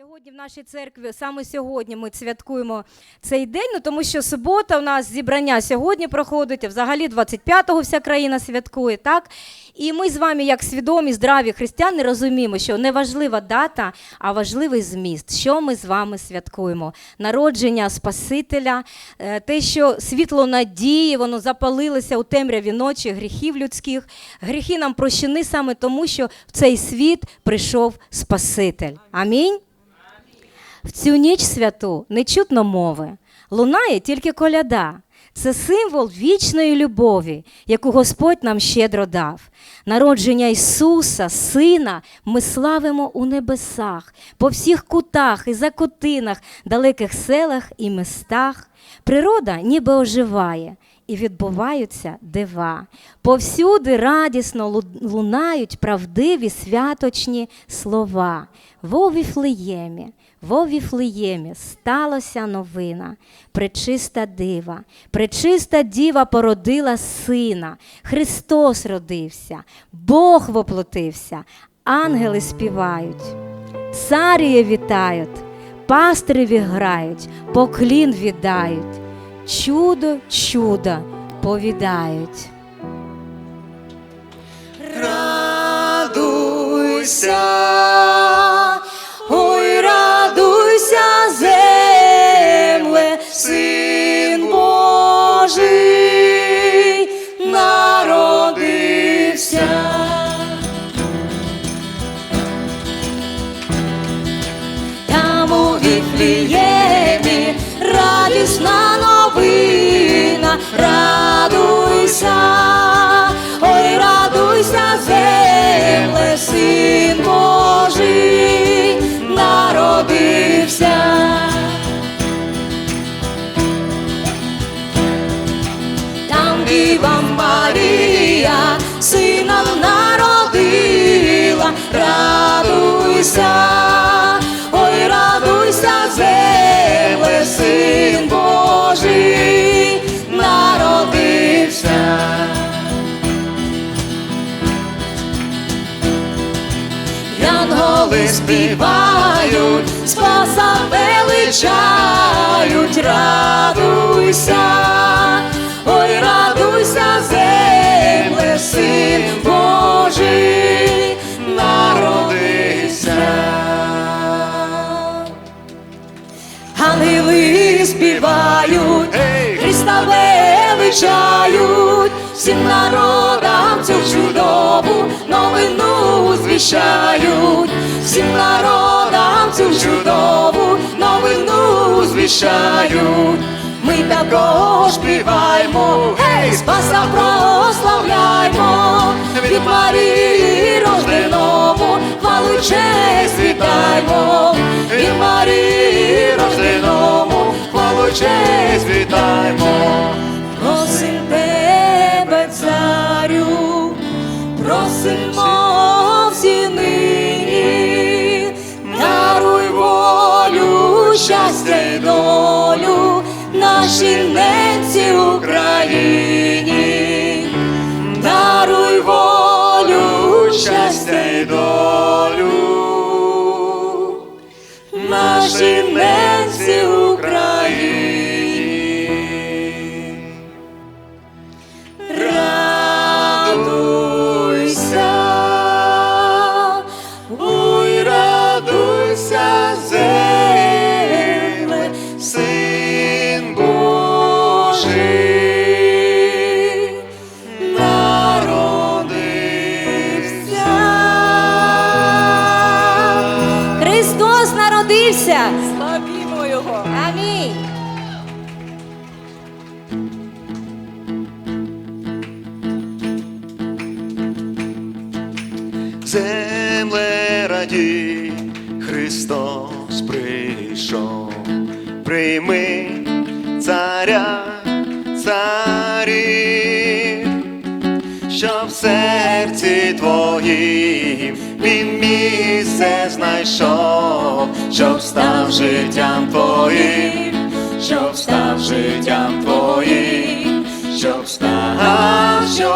Сьогодні в нашій церкві, саме сьогодні ми святкуємо цей день, ну тому що субота у нас зібрання сьогодні проходить, а взагалі 25-го вся країна святкує, так? І ми з вами, як свідомі, здраві християни, розуміємо, що не важлива дата, а важливий зміст. Що ми з вами святкуємо? Народження Спасителя, е, те, що світло надії, воно запалилося у темряві ночі гріхів людських. Гріхи нам прощені саме тому, що в цей світ прийшов Спаситель. Амінь. В цю ніч святу не чутно мови, лунає тільки коляда. Це символ вічної любові, яку Господь нам щедро дав. Народження Ісуса, Сина, ми славимо у небесах, по всіх кутах і закутинах, далеких селах і містах. Природа ніби оживає, і відбуваються дива. Повсюди радісно лунають правдиві святочні слова. Во Віфлеємі, во Віфлеємі сталося новина, пречиста дива, пречиста діва породила сина, Христос родився, Бог воплотився, ангели співають, царії вітають, пастиреві грають, поклін віддають, чудо, чудо повідають. Радуйся, Янголи співають, спаса величають, радуйся, ой, радуйся, земле, син Божий народився. Ангели співають, Христа величають, всім народам цю чудову новину звіщають, всім народам цю чудову новину звіщають. Ми також співаємо, гей, спаса прославляймо, від Марії рожденому, хвалу честь вітаймо, від Марії рожденому, хвалу честь вітаймо. Просим щастя й долю нашій ненці Україні, даруй волю, щастя Земле радій, Христос прийшов, прийми царя, царів, що в серці твоїм він місце знайшов, щоб став життям твоїм, щоб став життям твоїм,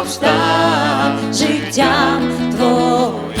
став, життям твоїм.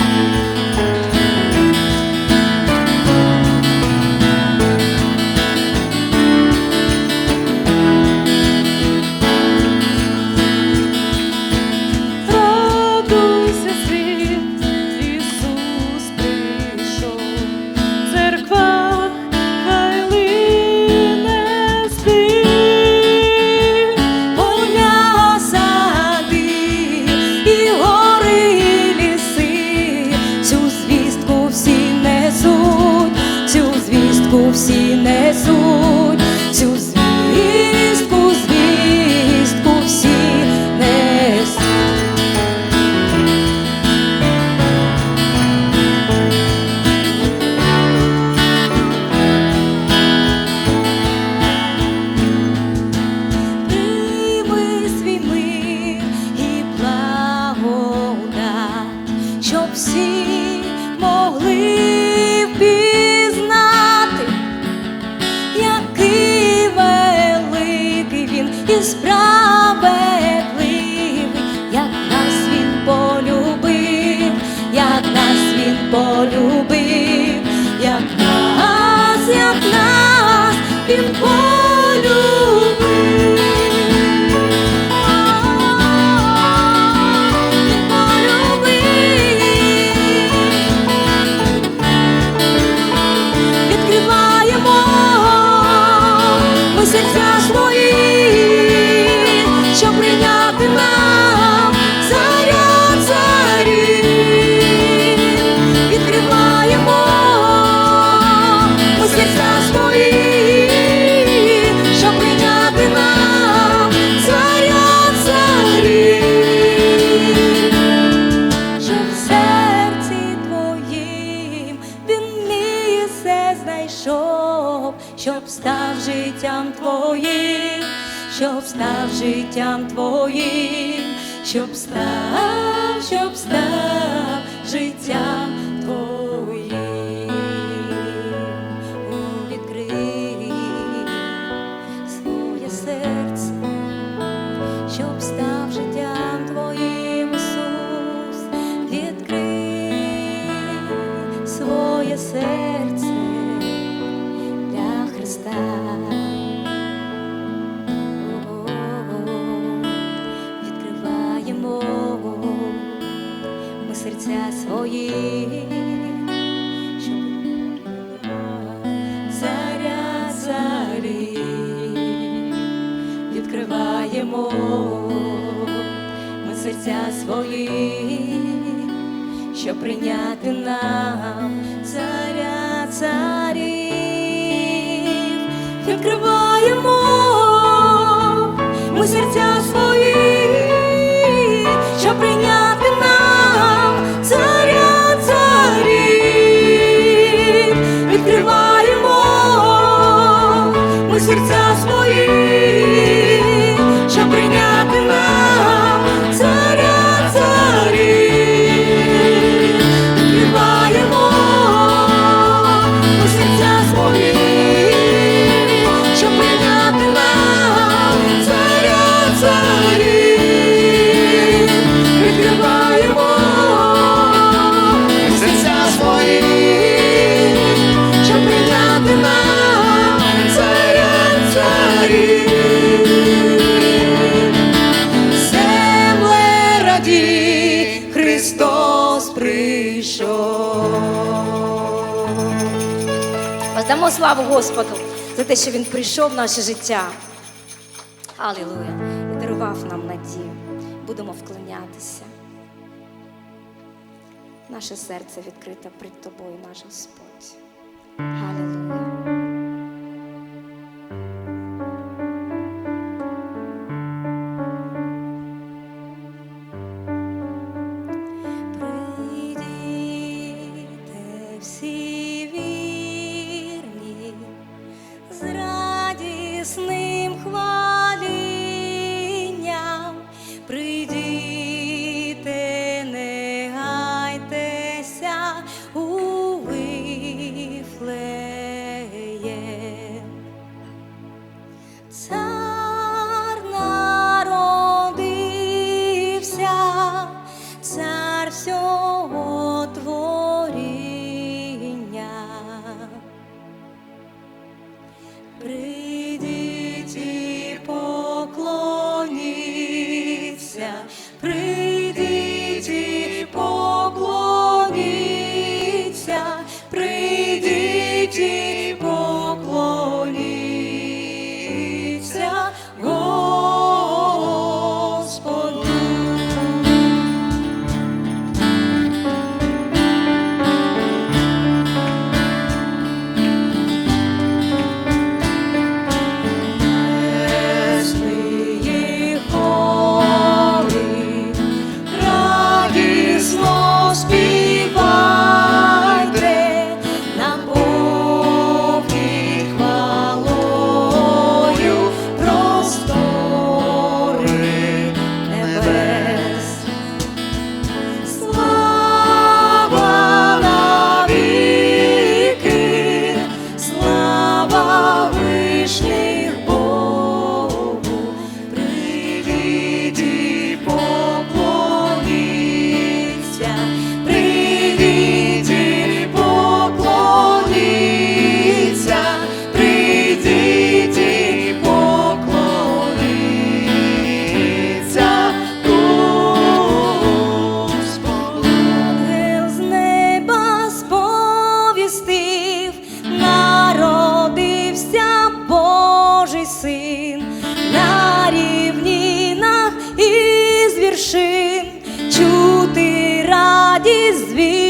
que. життям твоїм, щоб стати. ми серця свої, щоб прийняти нам царя царів, відкриваємо ми серця свої. Христос прийшов. Воздамо славу Господу за те, що Він прийшов в наше життя. Алілуя! І дарував нам надію. Будемо вклинати наше серце відкрите пред тобою, наш Господь. тишин чути радість звіт.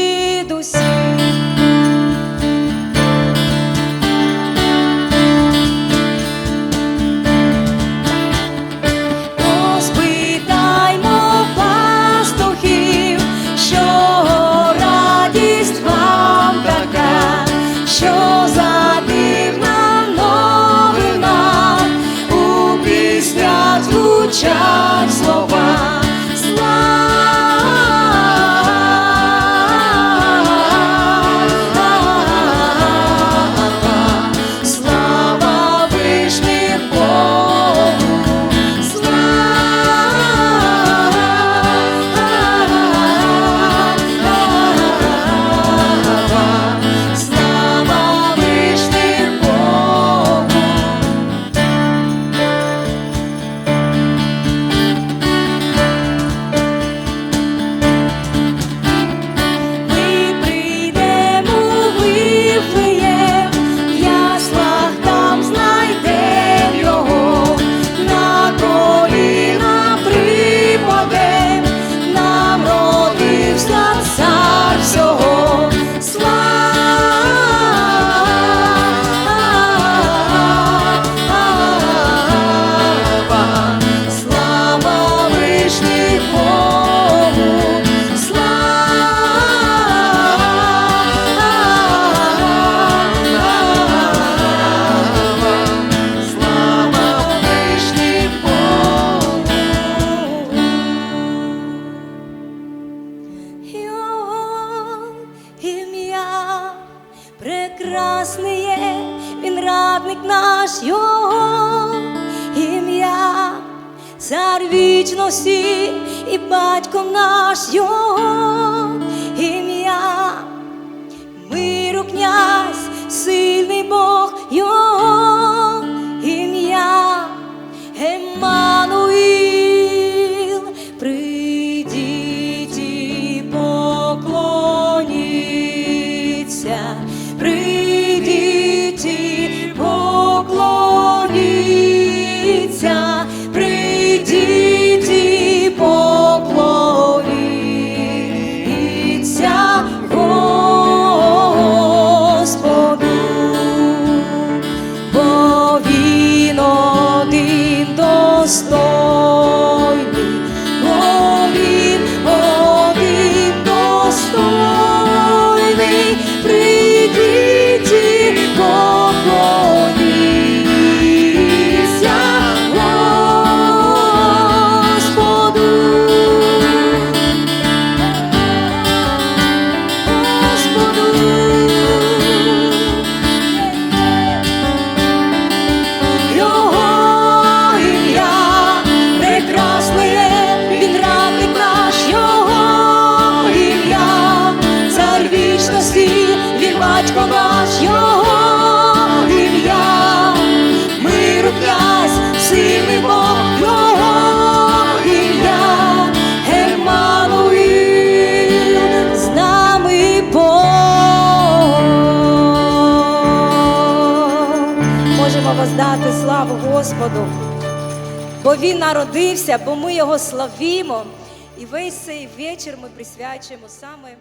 Наш його ім'я, цар вічності і батько наш його ім'я, миру князь, сильний Бог його Господу, бо Він народився, бо ми його славімо. І весь цей вечір ми присвячуємо саме